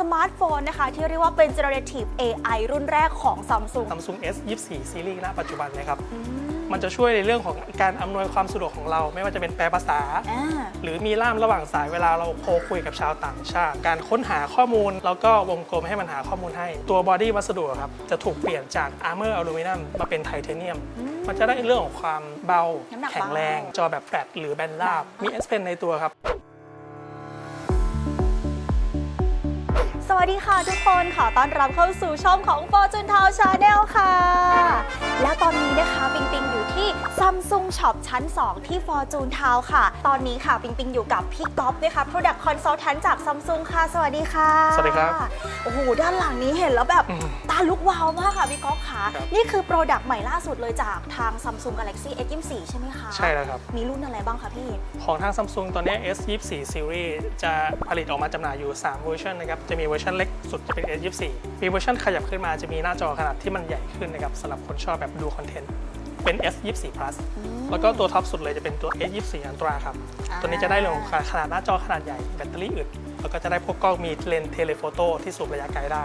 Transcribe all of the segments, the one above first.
สมาร์ทโฟนนะคะ ที่เรียกว่าเป็น generative AI รุ่นแรกของ Samsung Samsung S 24ซีรีส์ณปัจจุบันนะครับอืมมันจะช่วยในเรื่องของการอำนวยความสะดวกของเรา ไม่ว่าจะเป็นแปลภาษาอ่าหรือมีล่ามระหว่างสายเวลาเราโทรคุยกับชาวต่างชาติ การค้นหาข้อมูล แล้วก็วงกลมให้มันหาข้อมูลให้ ตัวบอดี้วัสดุครับจะถูกเปลี่ยนจากอาร์เมอร์อลูมิเนียมมาเป็นไทเทเนียมมันจะได้เรื่องของความเบาน้ำหนักเบาแข็งแรง จอแบบแฟลตหรือแบนราบมี S Pen ในตัวครับ วัสดีค่ะทุกคนขอต้อนรับเข้าสู่ช่องของ Fortune Town Channel ค่ะ แล้วตอนนี้นะคะปิงปิงอยู่ Samsung Shop ชั้น 2 ที่ Fortune Town ค่ะ ตอนนี้ค่ะ ปิงปิงอยู่กับพี่ก๊อฟนะคะ Product Consultant จาก Samsung ค่ะ สวัสดีค่ะ สวัสดีครับ โอ้โห ด้านหลังนี้เห็นแล้วแบบอืมตาลุกวาวมากค่ะพี่ก๊อฟค่ะครับนี่คือ Product ใหม่ล่าสุดเลยจากทาง Samsung Galaxy S24 ใช่ไหมคะ ใช่แล้วครับ มีรุ่นอะไรบ้างคะพี่ ของทาง Samsung ตอนนี้ S 24 Series จะผลิตออกมาจำหน่ายอยู่ 3 เวอร์ชันนะครับ จะมีเวอร์ชันเล็กสุดจะเป็น S 24 มีเวอร์ชันขยับขึ้นมาจะมีหน้าจอขนาดที่มันใหญ่ขึ้นนะครับสำหรับคนชอบแบบดูคอนเทนต์ เป็น S 24 plus แล้วก็ตัวท็อปสุดเลยจะเป็นตัว S 24 Ultra ครับอ่าตัวนี้จะได้เรื่องของขนาดหน้าจอขนาดใหญ่ แบตเตอรี่อึด แล้วก็จะได้พวกกล้องมีเลนส์เทเลโฟโต้ที่สูบระยะไกลได้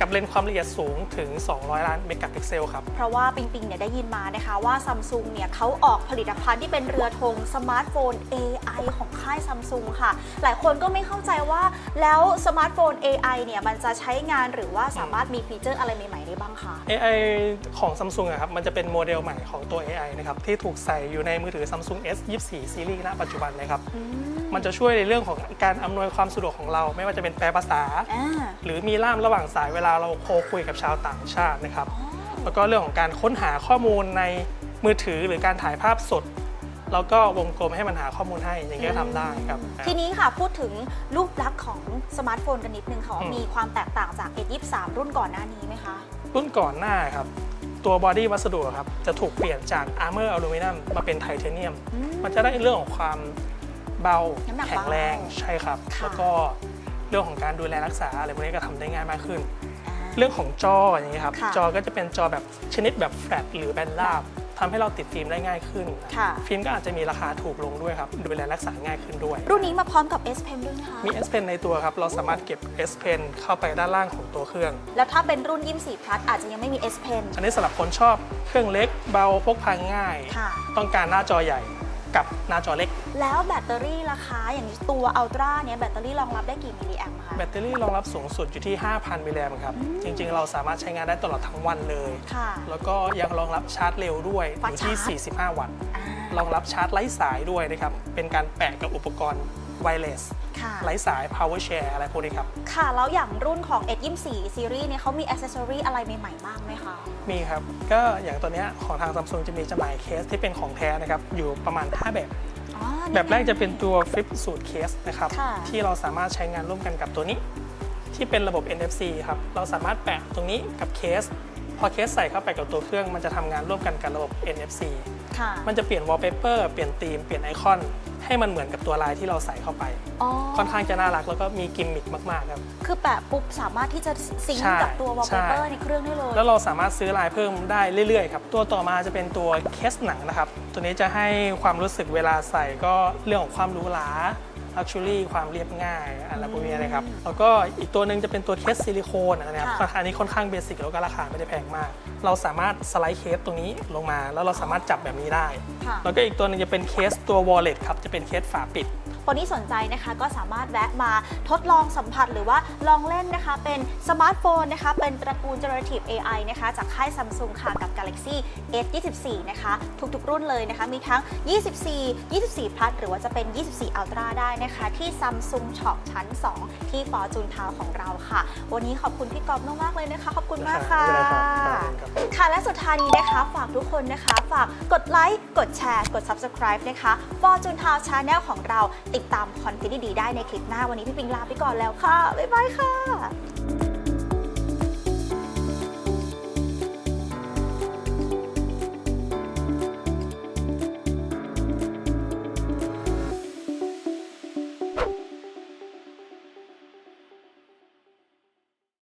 กับเลนส์ความละเอียดสูงถึง 200 ล้านเมกะพิกเซลครับ เพราะว่าปิงปิงเนี่ยได้ยินมานะคะว่าซัมซุงเนี่ยเขาออกผลิตภัณฑ์ที่เป็นเรือธงสมาร์ทโฟน AI ของค่ายซัมซุงค่ะ หลายคนก็ไม่เข้าใจว่าแล้วสมาร์ทโฟน AI เนี่ยมันจะใช้งานหรือว่าสามารถมีฟีเจอร์อะไรใหม่ ๆ ได้บ้างคะ AI ของ Samsung อะครับมันจะเป็นโมเดลใหม่ของตัว AI นะครับที่ถูกใส่อยู่ในมือถือ Samsung S 24ซีรีส์ณปัจจุบันนะครับมันจะช่วยในเรื่องของการอำนวยความสะดวกของเรา ไม่ว่าจะเป็นแปลภาษาอ่าหรือมีล่ามระหว่างสายเวลาเราโทรคุยกับชาวต่างชาตินะครับ แล้วก็เรื่องของการค้นหาข้อมูลในมือถือหรือการถ่ายภาพสด แล้วก็วงกลมให้มันหาข้อมูลให้อย่างเงี้ยทำได้ครับ ทีนี้ค่ะพูดถึงรูปลักษณ์ของสมาร์ทโฟนกันนิดนึงค่ะว่าอืมมีความแตกต่างจาก S23 รุ่นก่อนหน้านี้ไหมคะ รุ่นก่อนหน้าครับตัวบอดี้วัสดุครับจะถูกเปลี่ยนจากอาร์เมอร์อลูมิเนียมมาเป็นไทเทเนียมอืมมันจะได้เรื่องของความเบาน้ำหนักเบาแข็งแรงใช่ครับค่ะแล้วก็เรื่องของการดูแลรักษาอะไรพวกนี้ก็ทำได้ง่ายมากขึ้นอ่า เรื่องของจออย่างนี้ยครับ ค่ะจอก็จะเป็นจอแบบชนิดแบบแฟลตหรือแบนราบทำให้เราติดฟิล์มได้ง่ายขึ้น ค่ะ ฟิล์มก็อาจจะมีราคาถูกลงด้วยครับดูแลรักษาง่ายขึ้นด้วย รุ่นนี้มาพร้อมกับ S Pen ด้วยนะคะ มี S Pen ในตัวครับ เราสามารถเก็บ S Pen เข้าไปด้านล่างของตัวเครื่อง แล้วถ้าเป็นรุ่น 24 Plus อาจจะยังไม่มี S Pen อันนี้สำหรับคนชอบเครื่องเล็กเบาพกพาง่าย ค่ะ ต้องการหน้าจอใหญ่ กับหน้าจอเล็ก แล้วแบตเตอรี่ราคาอย่างตัว Ultra เนี่ยแบตเตอรี่รองรับได้กี่มิลลิแอมป์คะ แบตเตอรี่รองรับสูงสุดอยู่ที่ 5,000 มิลลิแอมป์ครับ จริง ๆ เราสามารถใช้งานได้ตลอดทั้งวันเลย ค่ะ แล้วก็ยังรองรับชาร์จเร็วด้วยอฟัดยู่ที่ชาร์จ45 วัตต์ อ่ารองรับชาร์จไร้สายด้วยนะครับ เป็นการแปะกับอุปกรณ์ไวเลส ค่ะ ไร้สาย power share อะไรพวกนี้ครับ ค่ะ แล้วอย่างรุ่นของ S24 ซีรีส์เนี่ยเขามีอ c เซสซอรีอะไรใหม่ๆบ้างไหมคะ มีครับ ก็อย่างตัวเนี้ยของทางซัมซุงจะมีจำหน่ายเคสที่เป็นของแท้นะครับ อยู่ประมาณ 5 แบบ อ๋อนี่ แบบแรกจะเป็นตัว Flip สูตรเคสนะครับ ค่ะ ที่เราสามารถใช้งานร่วมกันกับตัวนี้ ที่เป็นระบบ NFC ครับ เราสามารถแปะตรงนี้กับเคส พอเคสใส่เข้าไปกับตัวเครื่อง มันจะทำงานร่วมกันกับระบบ NFC ค่ะ มันจะเปลี่ยนวอลเปเปอร์เปลี่ยนธีม เปลี่ยนไอคอน ให้มันเหมือนกับตัวลายที่เราใส่เข้าไป อ๋อค่อนข้างจะน่ารักแล้วก็มีกิมมิคมากๆครับ คือแปะปุ๊บสามารถที่จะซิงใช่ก์กับตัวใช่ wallpaper ในเครื่องได้เลย แล้วเราสามารถซื้อลายเพิ่มได้เรื่อยๆครับ ตัวต่อมาจะเป็นตัวเคสหนังนะครับ ตัวนี้จะให้ความรู้สึกเวลาใส่ก็เรื่องของความหรูหรา ลักชูรี่ความเรียบง่ายอะไรพวกนี้นะครับ แล้วก็อีกตัวหนึ่งจะเป็นตัวเคสซิลิโคนนะครับค่ะอันนี้ค่อนข้างเบสิกแล้วก็ราคาไม่ได้แพงมาก เราสามารถสไลด์เคสตรงนี้ลงมา แล้วเราสามารถจับแบบนี้ได้ค่ะแล้วก็อีกตัวหนึงจะเป็นเคสตัว wallet ครับจะเป็นเคสฝาปิด คนที่สนใจนะคะก็สามารถแวะมาทดลองสัมผัสหรือว่าลองเล่นนะคะ เป็นสมาร์ทโฟนนะคะ เป็นตระกูล generative AI นะคะ จากค่าย Samsung ค่ะ กับ Galaxy S24 นะคะ ทุกๆ รุ่นเลยนะคะ มีทั้ง 24 24 Plus หรือว่าจะเป็น 24 Ultra ได้นะคะ ที่ Samsung Shop ชั้น 2 ที่ Fortune Town ของเราค่ะ วันนี้ขอบคุณพี่กอบมากๆเลยนะคะ ขอบคุณมากค่ะไม่เป็นไรครับขอบคุณครับค่ะ และสุดท้ายนี้นะคะ ฝากทุกคนนะคะ ฝากกดไลค์ กดแชร์ กด Subscribe นะคะ Fortune Town Channel ของเราติดตามคอนเทนต์ดีๆได้ในคลิปหน้าวันนี้พี่ปิงลาไปก่อนแล้วค่ะบ๊ายบายค่ะ